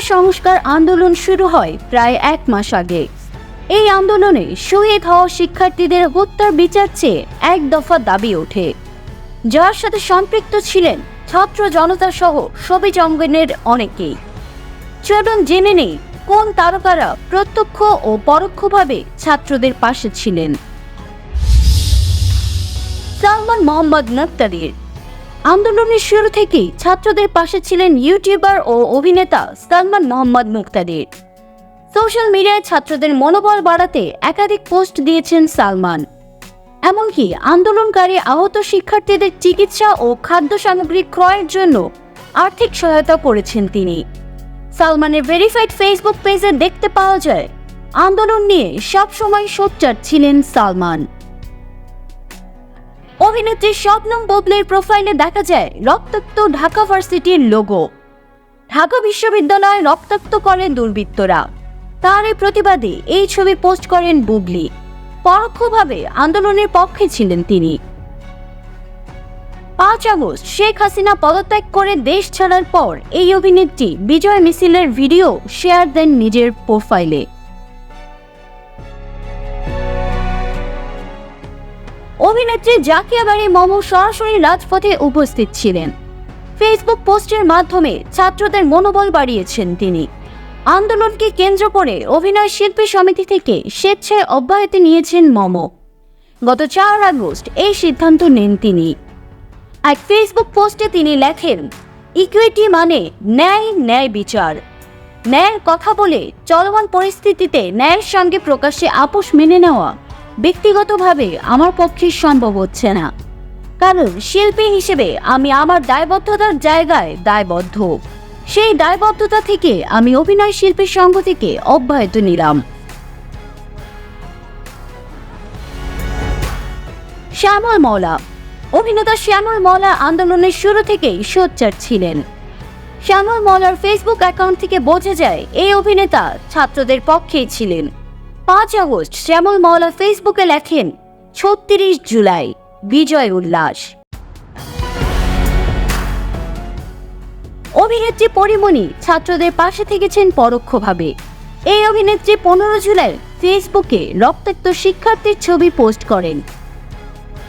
সংস্কার আন্দোলন শুরু হয় প্রায় এক মাস আগে। এই আন্দোলনে শহীদ হওয়া শিক্ষার্থীদের হত্যার বিচার চেয়ে এক দফা দাবি ওঠে। যার সাথে সম্পৃক্ত ছিলেন ছাত্র জনতা সহ সবুজ অঙ্গনের অনেকেই। চলুন জেনে নেই কোন তারকারা প্রত্যক্ষ ও পরোক্ষভাবে ছাত্রদের পাশে ছিলেন। সালমান মোহাম্মদ নক্তাদির আন্দোলনের শুরু থেকেই ছাত্রদের পাশে ছিলেন ইউটিউবার ও অভিনেতা সালমান মোহাম্মদ মুক্তাদির। সোশ্যাল মিডিয়ায় ছাত্রদের মনোবল বাড়াতে একাধিক পোস্ট দিয়েছেন সালমান। এমনকি আন্দোলনকারী আহত শিক্ষার্থীদের চিকিৎসা ও খাদ্য সামগ্রী ক্রয়ের জন্য আর্থিক সহায়তা করেছেন তিনি। সালমানের ভেরিফাইড ফেসবুক পেজে দেখতে পাওয়া যায়, আন্দোলন নিয়ে সবসময় সোচ্চার ছিলেন সালমান। অভিনেত্রী শবনম ববলের প্রোফাইলে দেখা যায় রক্তাক্ত ঢাকা ভার্সিটির লোগো ঢাকা বিশ্ববিদ্যালয় রক্তাক্ত করেন দুর্বৃত্তরা। তার এই প্রতিবাদে এই ছবি পোস্ট করেন বুবলি পরোক্ষভাবে আন্দোলনের পক্ষে ছিলেন তিনি। পাঁচ আগস্ট শেখ হাসিনা পদত্যাগ করে দেশ ছাড়ার পর এই অভিনেত্রী বিজয় মিছিলের ভিডিও শেয়ার দেন নিজের প্রোফাইলে। অভিনেত্রী জাকিয়া বাড়ি মম সরাসরি রাজপথে উপস্থিত ছিলেন। ফেসবুক পোস্টের মাধ্যমে ছাত্রদের মনোবল বাড়িয়েছেন তিনি। আন্দোলনকে কেন্দ্র করে অভিনয় শিল্পী সমিতি থেকে স্বেচ্ছায় অব্যাহতি নিয়েছেন মম। গত চার আগস্ট এই সিদ্ধান্ত নেন তিনি। এক ফেসবুক পোস্টে তিনি লেখেন, ইকুইটি মানে ন্যায় ন্যায় বিচার। ন্যায়ের কথা বলে চলমান পরিস্থিতিতে ন্যায়ের সঙ্গে প্রকাশ্যে আপোষ মেনে নেওয়া ব্যক্তিগতভাবে আমার পক্ষে সম্ভব হচ্ছে না। কারণ শিল্পী হিসেবে আমি আমার দায়বদ্ধতার জায়গায় দায়বদ্ধ। সেই দায়বদ্ধতা থেকে আমি অভিনয় শিল্পী সঙ্গ থেকে অব্যাহত নিলাম। শ্যামল মৌলা। অভিনেতা শ্যামল মৌলা আন্দোলনের শুরু থেকেই সোচ্চার ছিলেন। শ্যামল মৌলার ফেসবুক অ্যাকাউন্ট থেকে বোঝা যায়, এই অভিনেতা ছাত্রদের পক্ষেই ছিলেন। পাঁচ আগস্ট শ্যামল মৌলা ফেসবুকে লেখেন, ছত্রিশ জুলাই, বিজয় উল্লাস। অভিনেত্রী পরিমণি ছাত্রদের পাশে থেকেছেন পরোক্ষভাবে। এই অভিনেত্রী পনেরো জুলাই ফেসবুকে রক্তাক্ত শিক্ষার্থীর ছবি পোস্ট করেন।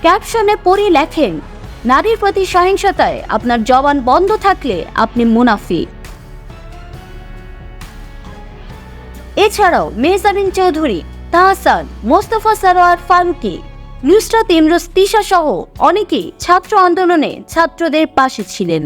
ক্যাপশনে পরি লেখেন, নারীর প্রতি সহিংসতায় আপনার জবান বন্ধ থাকলে আপনি মুনাফি এছাড়াও মেহজাবিন চৌধুরী, তাহসান, মোস্তফা সারোয়ার ফারুকি, নুসরাত ইমরোজ তিশা সহ অনেকেই ছাত্র আন্দোলনে ছাত্রদের পাশে ছিলেন।